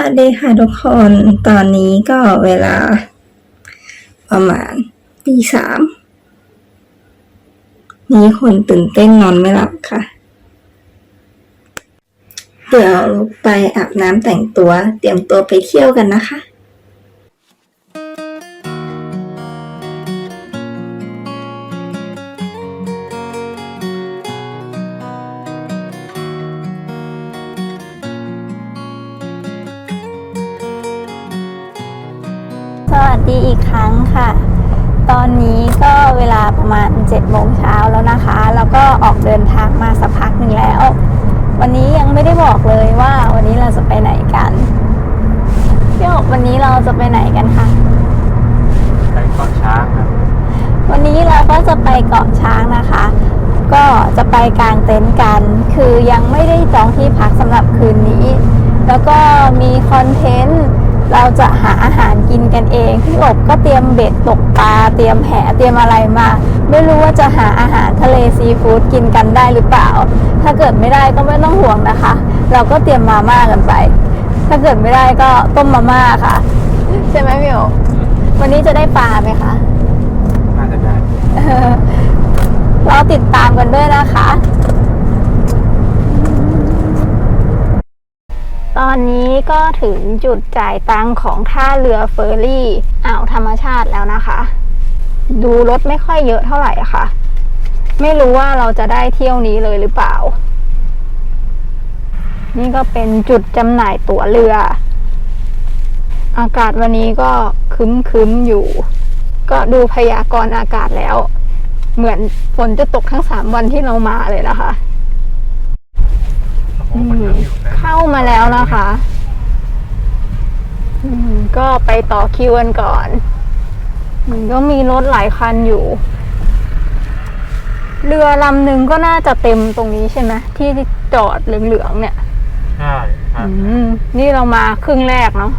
วัสดีค่ะทุกคน ตอนนี้ก็เวลา ประมาณตีสามมีคนตื่นเต้นนอนไม่หลับค่ะ เดี๋ยวไปอาบน้ำแต่งตัว เตรียมตัวไปเที่ยวกันนะคะ มาณ7โมงเช้าแล้วนะคะ แล้วก็ออกเดินทางมาสักพักหนึ่งแล้ว วันนี้ยังไม่ได้บอกเลยว่าวันนี้เราจะไปไหนกันพี่อกวันนี้เราจะไปไหนกันคะไปเกาะช้างครับวันนี้เราก็จะไปเกาะช้างนะคะ ก็จะไปกางเต็นท์กัน คือยังไม่ได้จองที่พักสำหรับคืนนี้ แล้วก็มีคอนเทนต์ เราจะหาอาหารกินกันเองพี่อบก็เตรียมเบ็ดตกปลาเตรียมแหเตรียมอะไรมา ไม่รู้ว่าจะหาอาหารทะเลซีฟู้ดกินกันได้หรือเปล่า ถ้าเกิดไม่ได้ก็ไม่ต้องห่วงนะคะ เราก็เตรียมมาม่ากันไป ถ้าเกิดไม่ได้ก็ต้มมาม่าค่ะ ใช่ไหมพี่อบวันนี้จะได้ปลาไหมคะน่าจะได้เออเราติดตามกันด้วยนะคะ ตอนนี้ก็ถึงจุดจ่ายตังของท่าเรือเฟอร์รี่อ่าวธรรมชาติแล้วนะคะ ดูรถไม่ค่อยเยอะเท่าไหร่ค่ะ ไม่รู้ว่าเราจะได้เที่ยวนี้เลยหรือเปล่า นี่ก็เป็นจุดจำหน่ายตั๋วเรือ อากาศวันนี้ก็คึ้มๆอยู่ ก็ดูพยากรณ์อากาศแล้ว เหมือนฝนจะตกทั้งสามวันที่เรามาเลยนะคะ นยังอยู่นะเข้ามาแล้วนะคะอืมก็ไปต่อคิวกันก่อน มันก็มีรถหลายคันอยู่ เรือลำหนึ่งก็น่าจะเต็มตรงนี้ใช่ไหมที่จอดเหลืองๆเนี่ย ใช่ครับอืมนี่เรามาครึ่งแรกเนาะ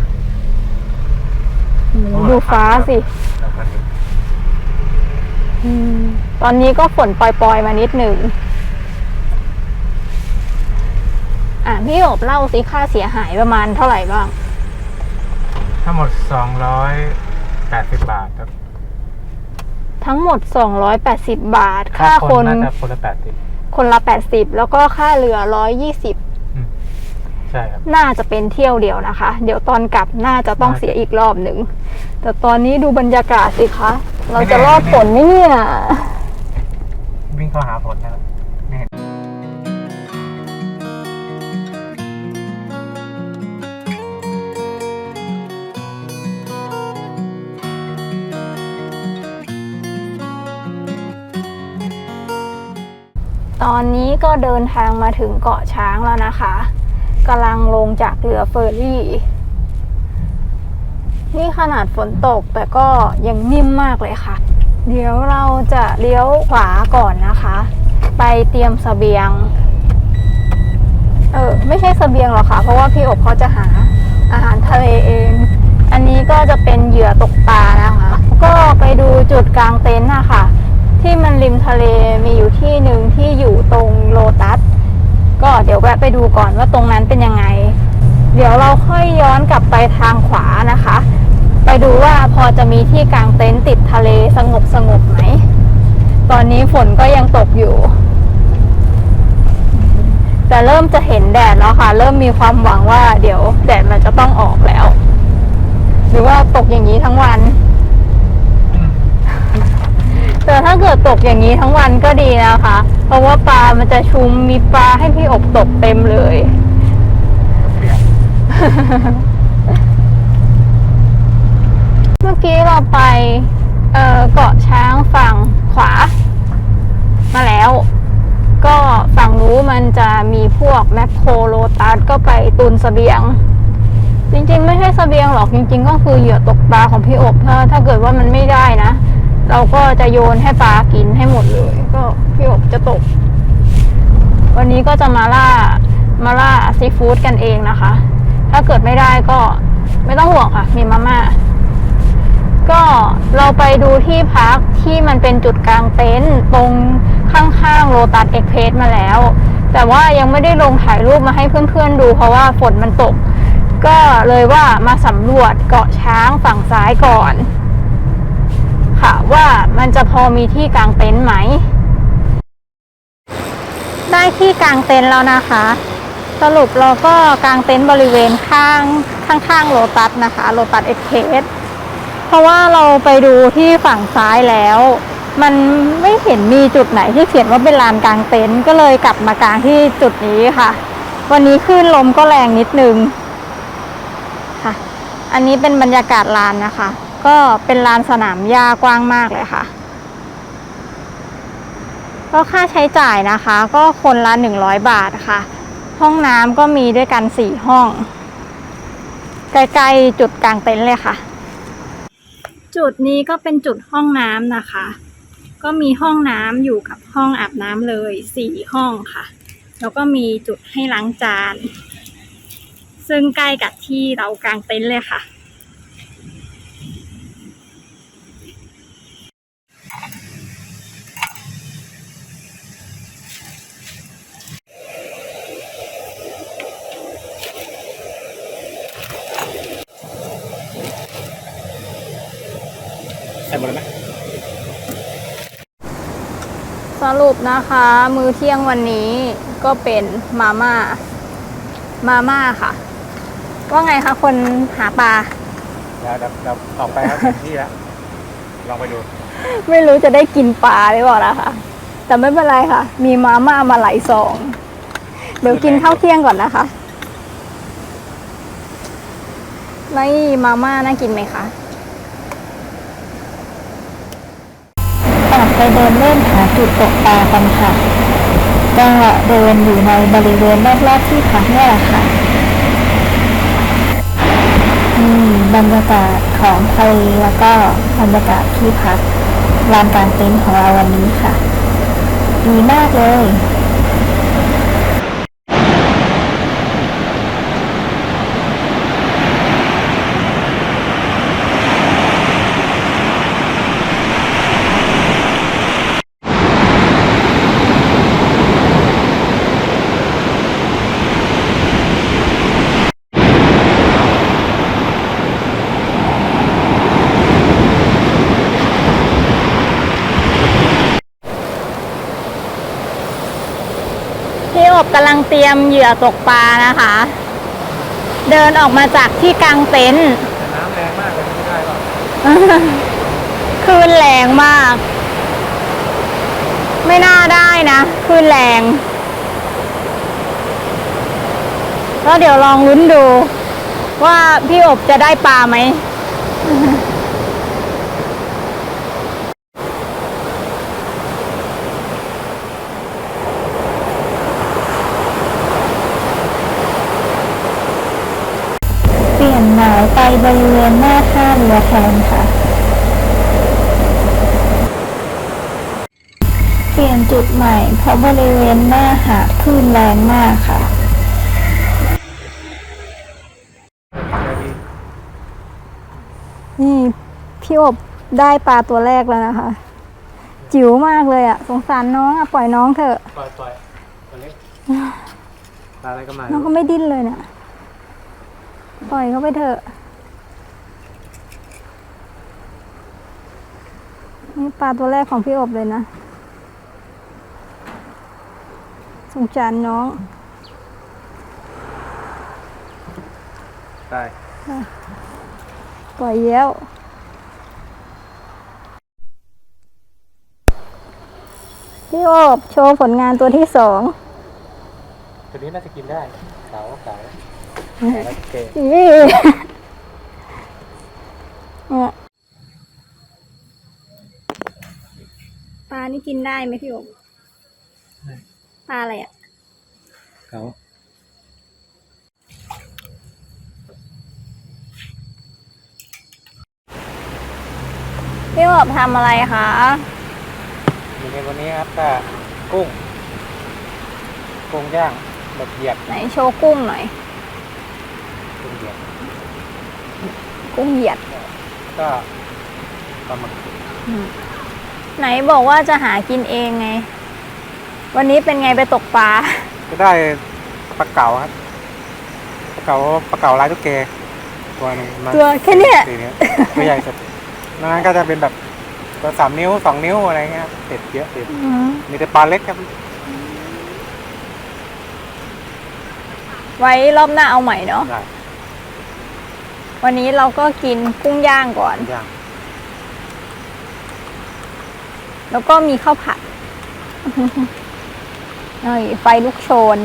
อืมดูฟ้าสิแล้วก็ดูอืมตอนนี้ก็ฝนปล่อยๆมานิดหนึ่ง อะ พี่โอบเล่าสิค่าเสียหายประมาณเท่าไหร่บ้าง ทั้งหมดสองร้อยแปดสิบบาทครับทั้งหมด 280 บาท ค่าคนน่าจะคนละแปดสิบคนละ 80 แล้วก็ค่าเรือ 120 ใช่ครับ น่าจะเป็นเที่ยวเดียวนะคะ เดี๋ยวตอนกลับน่าจะต้องเสียอีกรอบหนึ่ง แต่ตอนนี้ดูบรรยากาศสิคะ เราจะรอดฝนไหมเนี่ย วิ่งเข้าหาผลนะครับ ตอนนี้ก็เดินทางมาถึงเกาะช้างแล้วนะคะกำลังลงจากเรือเฟอร์รี่ นี่ขนาดฝนตกแต่ก็ยังนิ่มมากเลยค่ะ เดี๋ยวเราจะเลี้ยวขวาก่อนนะคะ ไปเตรียมเสบียง เออไม่ใช่เสบียงหรอกค่ะ เพราะว่าพี่อบเขาจะหาอาหารทะเลเอง อันนี้ก็จะเป็นเหยื่อตกปลานะคะ ก็ไปดูจุดกลางเต็นท์นะคะ ที่มันริมทะเลมีอยู่ที่หนึ่งที่อยู่ตรงโลตัส ก็เดี๋ยวแวะไปดูก่อนว่าตรงนั้นเป็นยังไง เดี๋ยวเราค่อยย้อนกลับไปทางขวานะคะ ไปดูว่าพอจะมีที่กางเต็นท์ติดทะเลสงบสงบไหม ตอนนี้ฝนก็ยังตกอยู่ แต่เริ่มจะเห็นแดดแล้วค่ะ เริ่มมีความหวังว่าเดี๋ยวแดดมันจะต้องออกแล้ว หรือว่าตกอย่างนี้ทั้งวัน แต่ถ้าเกิดตกอย่างนี้ทั้งวันก็ดีนะคะ เพราะว่าปลามันจะชุมมีปลาให้พี่อบตกเต็มเลย เมื่อกี้เราไปเเกาะช้างฝั่งขวา มาแล้ว ก็ฝั่งนู้นมันจะมีพวกแมคโครโลตัสก็ไปตุนเสบียง จริงๆ ไม่ใช่เสบียงหรอกจริง ๆ ก็คือเหยื่อตกปลาของพี่อบถ้าถ้าเกิดว่ามันไม่ได้นะ เราก็จะโยนให้ปลากินให้หมดเลย ก็พี่อบจะตก วันนี้ก็จะมาล่ามาล่าซีฟู้ดกันเองนะคะ ถ้าเกิดไม่ได้ก็ไม่ต้องห่วงค่ะ มีมาม่าก็เราไปดูที่พักที่มันเป็นจุดกลางเต็นท์ตรงข้างๆโ o ตัสเอ็กเพสมาแล้ว แต่ว่ายังไม่ได้ลงถ่ายรูปมาให้เพื่อนๆดู เพราะว่าฝนมันตก ก็เลยว่ามาสำรวจเกาะช้างฝั่งซ้ายก่อน ค่ะ ว่ามันจะพอมีที่กางเต็นท์ไหม ได้ที่กางเต็นท์แล้วนะคะ สรุปเราก็กางเต็นท์บริเวณข้างข้างๆโลตัสนะคะโลตัสเอ็กเพสเพราะว่าเราไปดูที่ฝั่งซ้ายแล้ว มันไม่เห็นมีจุดไหนที่เขียนว่าเป็นลานกางเต็นท์ก็เลยกลับมากางที่จุดนี้ค่ะ วันนี้คลื่นลมก็แรงนิดนึงค่ะ อันนี้เป็นบรรยากาศลานนะคะ ก็เป็นลานสนามหญ้ากว้างมากเลยค่ะ ก็ค่าใช้จ่ายนะคะ ก็คนละหนึ่งร้อยบาทค่ะ ห้องน้ำก็มีด้วยกันสี่ห้อง ใกล้ๆจุดกลางเต็นท์เลยค่ะ จุดนี้ก็เป็นจุดห้องน้ำนะคะ ก็มีห้องน้ำอยู่กับห้องอาบน้ำเลยสี่ห้องค่ะ แล้วก็มีจุดให้ล้างจาน ซึ่งใกล้กับที่เรากางเต็นท์เลยค่ะ ใส่หมดเลยไหม สรุป นะคะ มื้อเที่ยงวันนี้ก็เป็นมาม่า มาม่าค่ะ ว่าไงคะคนหาปลาเดี๋ยวเดี๋ยวเดี๋ยวออกไปครับเต็มที่แล้วลองไปดู ไม่รู้จะได้กินปลาหรือเปล่านะคะแต่ไม่เป็นไรค่ะ มีมาม่ามาหลายซอง เดี๋ยวกินข้าวเที่ยงก่อนนะคะแล้วนี่มาม่าน่ากินไหมคะ ออก ไปเดินเล่นหาจุดตกปลากันค่ะก็เดินอยู่ในบริเวณรอบๆที่พักนี่แหละค่ะอืมบรรยากาศของทะเลแล้วก็บรรยากาศที่พักลานกางเต็นท์ของเราวันนี้ค่ะ ดีมากเลย กำลังเตรียมเหยื่อตกปลานะคะ เดินออกมาจากที่กลางเต็นท์แต่น้ำแรงมากเลยไม่ได้หรอกคลื่นแรงมาก ไม่น่าได้นะคลื่นแรงแล้วเดี๋ยวลองลุ้นดู ว่าพี่อบจะได้ปลาไหม เปลี่ยนหมายไปบริเวณหน้าท่าเรือแทนค่ะ เปลี่ยนจุดใหม่เพราะบริเวณหน้าหาดคลื่นแรงมากค่ะนี่พี่อบได้ปลาตัวแรกแล้วนะคะ จิ๋วมากเลยอะสงสารน้องอะปล่อยน้องเถอะ ปล่อยปล่อยตัวเล็กปลาอะไรก็มาน้องก็ไม่ดิ้นเลยเนี่ย ปล่อยเขาไปเถอะ นี่ปลาตัวแรกของพี่อบเลยนะ สงสารน้อง ได้ ปล่อยเย้วพี่อบโชว์ผลงานตัวที่สอง ตัวนี้น่าจะกินได้เก๋าเก๋า โอเคอีเนี่ยปลานี่กินได้ไหมพี่อบปลาอะไรอะเก๋าพี่อบทำอะไรคะอยู่ในวันนี้ครับก็กุ้ง กุ้งย่างแบบเหยียดไหนโชว์กุ้งหน่อย กุ้งเหยียด กุ้งเหยียดก็ปลาหมึกไหนบอกว่าจะหากินเองไง วันนี้เป็นไงไปตกปลาก็ได้ปลาเก๋าครับเก๋าปลาเก๋าลายตุ๊กแกตัวหนึงมาตัวแค่เนี้ย สีเนี้ยตัวใหญ่สุดนอกนั้นก็จะเป็นแบบตัวสามนิ้วสองนิ้วอะไรเงี้ยติดเยอะติดอืมมีแต่ปลาเล็กครับ ไว้รอบหน้าเอาใหม่เนาะ ได้ วันนี้เราก็กินกุ้งย่างก่อน ย่างแล้วก็มีข้าวผัดเอ้ยไฟลุกโชน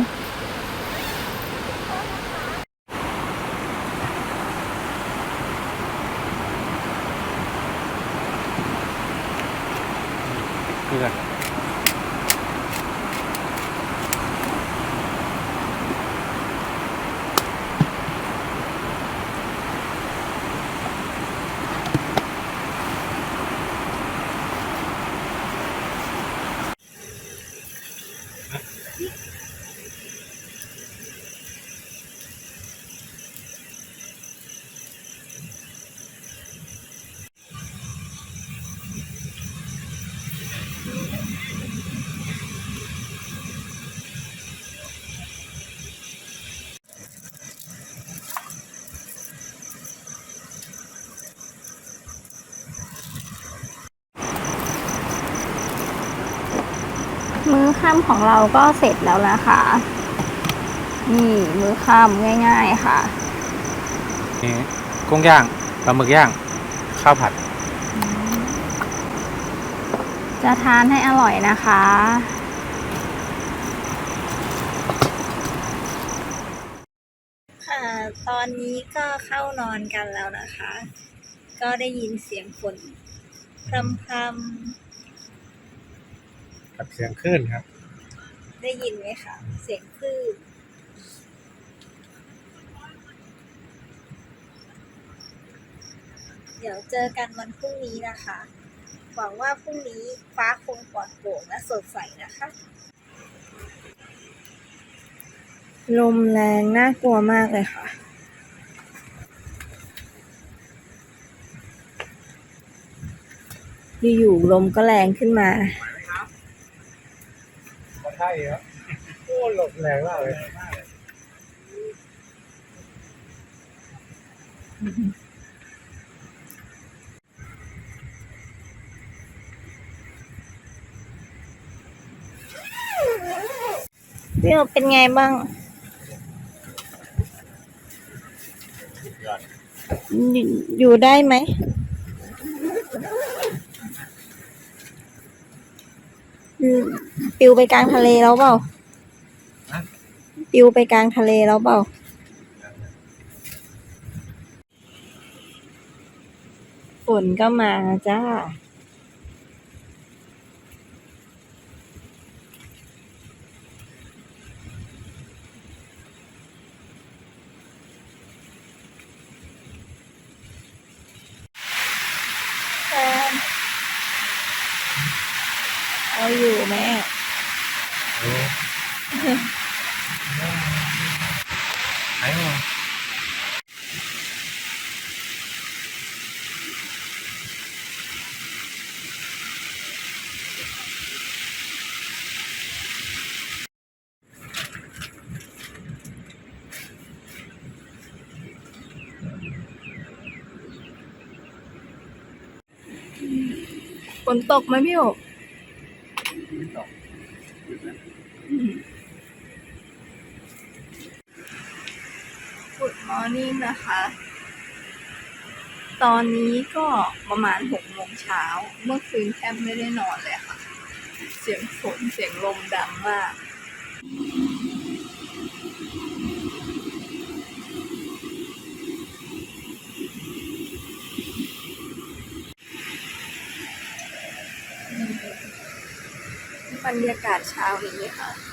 มื้อค่ำของเราก็เสร็จแล้วนะคะ นี่มื้อค่ำง่าย ๆ ค่ะนี่กุ้งย่างปลาหมึกย่าง ข้าวผัด จะทานให้อร่อยนะคะ ค่ะ ตอนนี้ก็เข้านอนกันแล้วนะคะ ก็ได้ยินเสียงฝนพรำพร กับเสียงคลื่นครับำได้ยินไหมคะเสียงคลื่นเดี๋ยวเจอกันวันพรุ่งนี้นะคะ หวังว่าพรุ่งนี้ฟ้าคงปลอดโปร่งและสดใสนะคะ ลมแรงน่ากลัวมากเลยค่ะ อยู่ๆลมก็แรงขึ้นมา ใช่ครับโอ้หลบแรงมากเลยพี่โอเป็นไงบ้างอยู่อยู่ได้ไหม อืม ปิวไปกลางทะเลแล้วเปล่าปิวไปกลางทะเลแล้วเปล่าฝนก็มาจ้าแฟนเอาอยู่ไหม นตกไหมพี่โอกุดมอนี่นะคะ ตอนนี้ก็ประมาณหกโมงเช้า เมื่อคืนแทบไม่ได้นอนเลยค่ะ เสียงฝนเสียงลมดังมาก บรรยากาศเช้านี้ค่ะ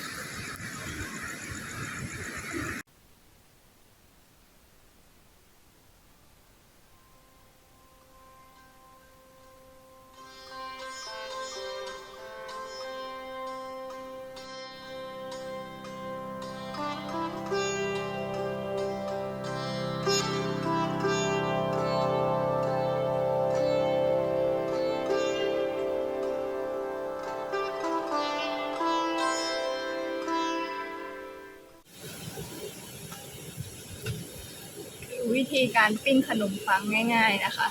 ธีการปิ้งขนมปังง่าย ๆ นะคะ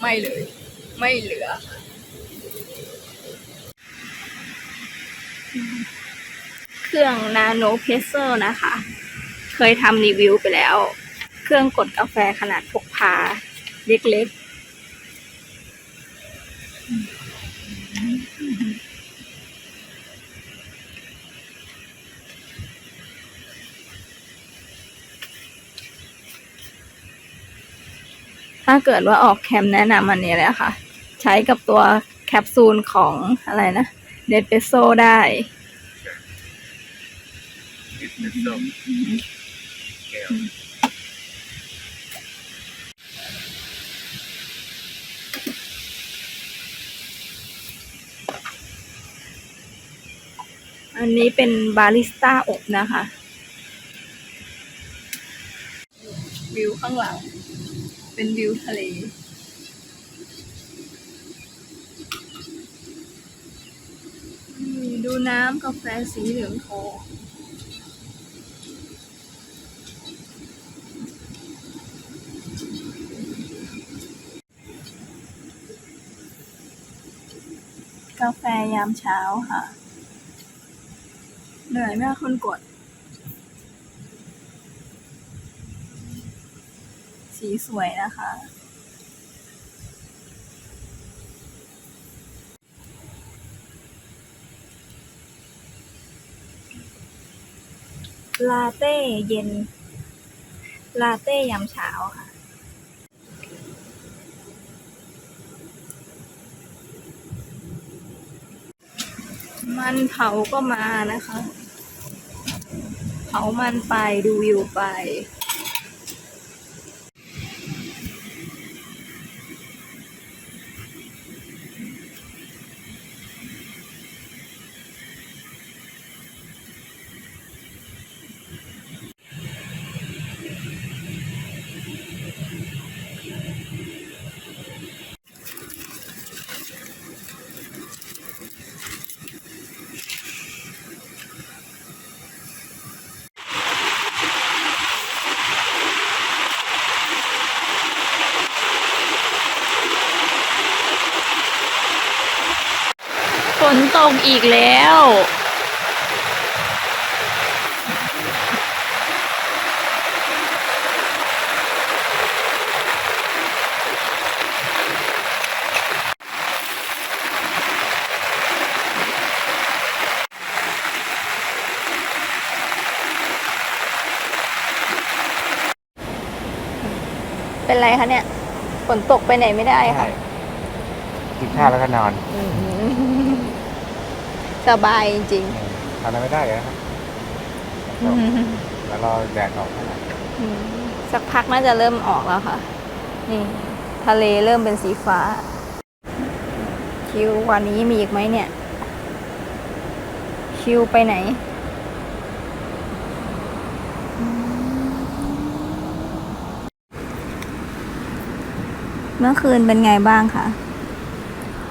ไม่เลย ไม่เหลือค่ะเครื่องนาโนเพเซอร์นะคะ เคยทำรีวิวไปแล้ว เครื่องกดกาแฟขนาดพกพา เล็กๆ ถ้าเกิดว่าออกแคมแนะนำอันนี้เลยค่ะ ใช้กับตัวแคปซูลของอะไรนะเดดเปโซได้อันนี้เป็นบาริสต้าอบนะคะ วิวข้างหลัง เป็นวิวทะเลมีดูน้ำกาแฟสีเหลืองทองกาแฟยามเช้าค่ะ เหนื่อยมคะคนกด สีสวยนะคะ ลาเต้เย็น ลาเต้ยามเช้าค่ะ มันเผาก็มานะคะ เผามันไปดูวิวไป ฝนตกอีกแล้ว เป็นไรคะเนี่ย ฝนตกไปไหนไม่ได้ค่ะ กินข้าวแล้วก็นอน สบายจริงทำอะไรไม่ได้เลยนะครับๆแล้วรอแดดออกนะครับอืมสักพักน่าจะเริ่มออกแล้วค่ะ นี่ ทะเลเริ่มเป็นสีฟ้า คิววันนี้มีอีกไหมเนี่ย คิวไปไหนเมื่อคืนเป็นไงบ้างคะ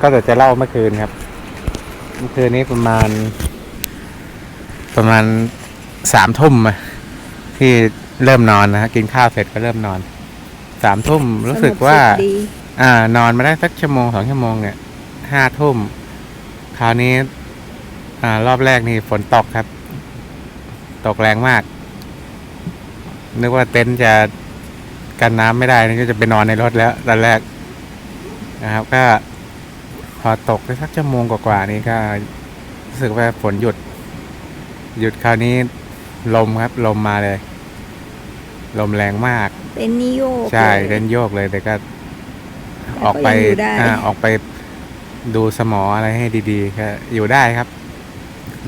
ก็จะจะเล่าเมื่อคืนครับเมื่อคืนนี้ประมาณ ประมาณสามทุ่มอะที่เริ่มนอนนะฮะกินข้าวเสร็จก็เริ่มนอนสามทุ่มรู้สึกว่าสงบสุขดีอ่านอนมาได้สักชั่วโมงสองชั่วโมงเนี่ยห้าทุ่มคราวนี้ อ่ารอบแรกนี่ฝนตกครับ ตกแรงมาก นึกว่าเต็นท์จะกันน้ำไม่ได้นี่ก็จะไปนอนในรถแล้วตอนแรกนะครับ ก็พ อตกได้สักชั่วโมงกว่าๆนี้ก็รู้สึกว่าฝนหยุด หยุดคราวนี้ลมครับ ลมมาเลย ลมแรงมาก เป็นนิโยกใช่ลย เล่นโยกเลยแต่ก็แต่ก็ออกไปยังอยู่ได้อ่าออกไปดูสมออะไรให้ดีๆก็อยู่ได้ครับ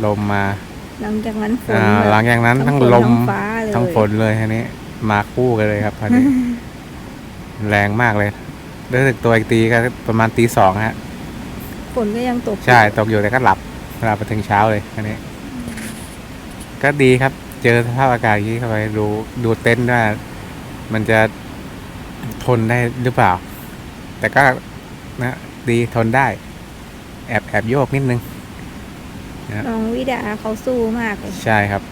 ลมมาหลังจากนั้นฝนอ่าแบบหลังจากนั้นทั้งฝนลมทั้งฟ้าเลยทั้งฝนเลยทีนี้ มาคู่กันเลยครับทีนี้ แรงมากเลยรู้สึกตัวอีกตีก็ประมาณตีสองฮะ ฝนก็ยังตกใช่ตกอยู่แต่ก็หลับหลับไปถึงเช้าเลยอันนี้ ก็ดีครับ เจอสภาพอากาศอย่างนี้เข้าไปดูดูเต็นท์ว่า มันจะทนได้หรือเปล่า แต่ก็นะดีทนได้ แอบแอบโยกนิดนึงน้องวิดาเขาสู้มากเลยใช่ครับ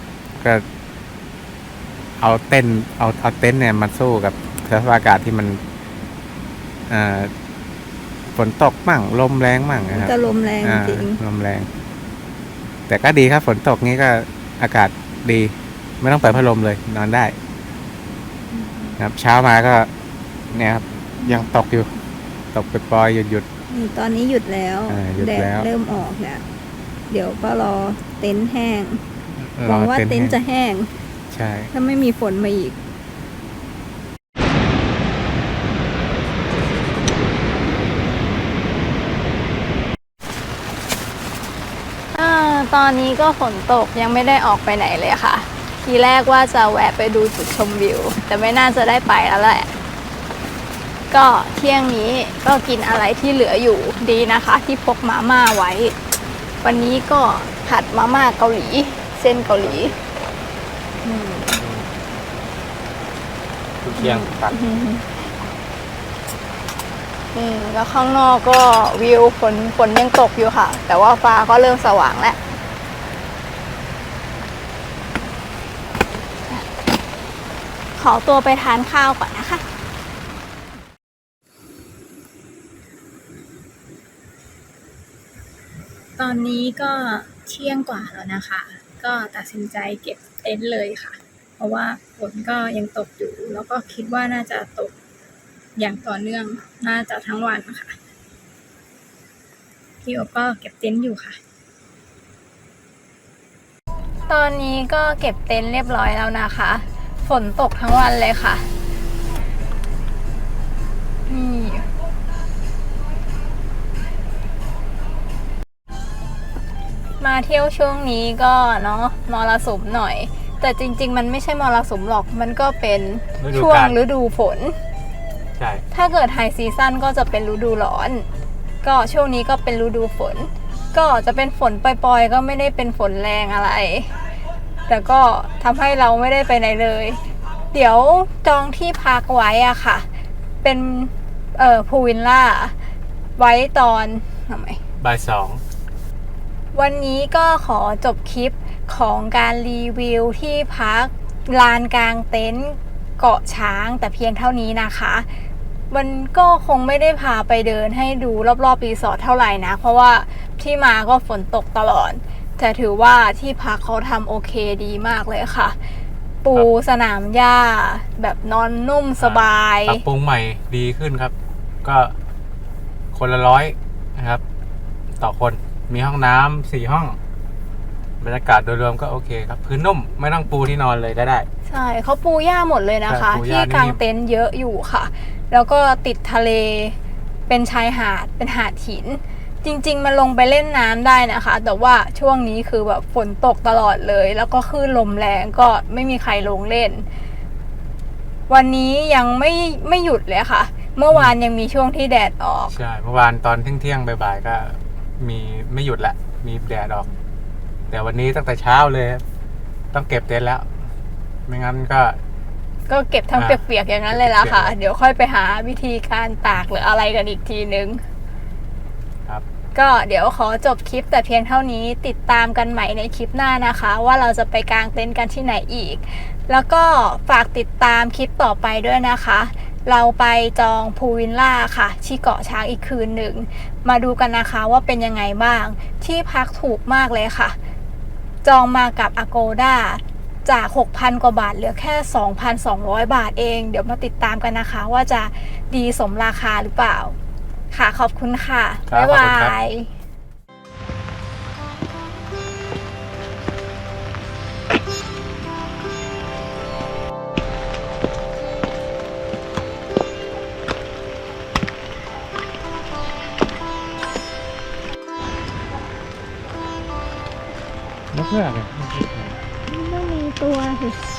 ก็ เอาเต้นเอาเอาเต็นท์เนี่ยมาสู้กับสภาพอากาศที่มันอ่า ฝนตกมั่งลมแรงมั่งนะครับจะลมแรงอ่าจริงลมแรง แต่ก็ดีครับ ฝนตกนี้ก็อากาศดี ไม่ต้องเปิดพัดลมเลย นอนได้ ครับ เช้ามาก็ เนี่ยครับ ยังตกอยู่ ตกไปปล่อยๆหยุดหยุดนี่ตอนนี้หยุดแล้วอ่าหยุดแดดแล้วเริ่มออกแล้วเดี๋ยวก็รอเต็นท์แห้งหรวัองว่าเต็นท์จะแห้งแห้ง ใช่ ถ้าไม่มีฝนมาอีก อา ตอนนี้ก็ฝนตกยังไม่ได้ออกไปไหนเลยค่ะ ทีแรกว่าจะแวะไปดูจุดชมวิว แต่ไม่น่าจะได้ไปแล้วแหละ ก็เที่ยงนี้ก็กินอะไรที่เหลืออยู่ดีนะคะ ที่พกมาม่าไว้ วันนี้ก็ผัดมาม่าเกาหลี เส้นเกาหลีอืมเที่ยงตัดอืมแล้วข้างนอกก็วิวฝนฝนยังตกอยู่ค่ะ แต่ว่าฟ้าก็เริ่มสว่างแล้ว อตัวไปทานข้าวก่อนนะคะ ตอนนี้ก็เที่ยงกว่าแล้วนะคะ ก็ตัดสินใจเก็บเต็นท์เลยค่ะ เพราะว่าฝนก็ยังตกอยู่ แล้วก็คิดว่าน่าจะตกอย่างต่อเนื่องน่าจะทั้งวันค่ะ พี่โอก็เก็บเต็นท์อยู่ค่ะ ตอนนี้ก็เก็บเต็นท์เรียบร้อยแล้วนะคะ ฝนตกทั้งวันเลยค่ะ นี่ มาเที่ยวช่วงนี้ก็เนาะมรสุมหน่อย แต่จริง ๆ มันไม่ใช่มรสุมหรอก มันก็เป็นฤดูช่วงกาล ฤดูฝน ใช่ ถ้าเกิดไฮซีซั่นก็จะเป็นฤดูร้อน ก็ช่วงนี้ก็เป็นฤดูฝน ก็จะเป็นฝนปล่อยๆ ก็ไม่ได้เป็นฝนแรงอะไร แต่ก็ทำให้เราไม่ได้ไปไหนเลย เดี๋ยวจองที่พักไว้อะค่ะ เป็นเอ่อพูวินล่า ไว้ตอนทำไมบ่ายสองวันนี้ก็ขอจบคลิปของการรีวิวที่พักลานกลางเต็นท์เกาะช้างแต่เพียงเท่านี้นะคะ มันก็คงไม่ได้พาไปเดินให้ดูรอบๆรีสอร์ทเท่าไหร่นะ เพราะว่าที่มาก็ฝนตกตลอด แต่ถือว่าที่พักเขาทำโอเคดีมากเลยค่ะ ปูสนามหญ้า แบบนอนนุ่มสบายปรับปรุงใหม่ดีขึ้นครับ ก็คนละร้อยนะครับ ต่อคนมีห้องน้ำสี่ห้องบรรยากาศโดยรวมก็โอเคครับ พื้นนุ่มไม่ต้องปูที่นอนเลยก็ได้ ใช่เขาปูหญ้าหมดเลยนะคะใช่ปูหญ้าที่กลางนิ่มๆเต็นท์เยอะอยู่ค่ะ แล้วก็ติดทะเลเป็นชายหาดเป็นหาดหิน จริง ๆ มันลงไปเล่นน้ำได้นะคะ แต่ว่าช่วงนี้คือแบบฝนตกตลอดเลย แล้วก็คลื่นลมแรงก็ไม่มีใครลงเล่น วันนี้ยังไม่ไม่หยุดเลยค่ะ เมื่อวานยังมีช่วงที่แดดออก ใช่เมื่อวานตอนเที่ยงๆบ่ายๆก็ มีไม่หยุดละ มีแดดออก แต่วันนี้ตั้งแต่เช้าเลย ต้องเก็บเต็นท์แล้ว ไม่งั้นก็ ก็เก็บทั้งอ่าเปียกๆอย่างนั้นเลยละค่ะเปียกๆเดี๋ยวค่อยไปหาวิธีการตากหรืออะไรกันอีกทีนึงครับ ก็เดี๋ยวขอจบคลิปแต่เพียงเท่านี้ติดตามกันใหม่ในคลิปหน้านะคะ ว่าเราจะไปกางเต็นท์กันที่ไหนอีก แล้วก็ฝากติดตามคลิปต่อไปด้วยนะคะ เราไปจองพูวินล่าค่ะ ที่เกาะช้างอีกคืนหนึ่ง มาดูกันนะคะว่าเป็นยังไงบ้าง ที่พักถูกมากเลยค่ะ จองมากับ Agoda จาก 6,000 กว่าบาทเหลือแค่ 2,200 บาทเอง เดี๋ยวมาติดตามกันนะคะว่าจะดีสมราคาหรือเปล่า ค่ะขอบคุณค่ะ ครับบ๊ายขอบคุณครับบายนกเงือกต้องมีตัวสิ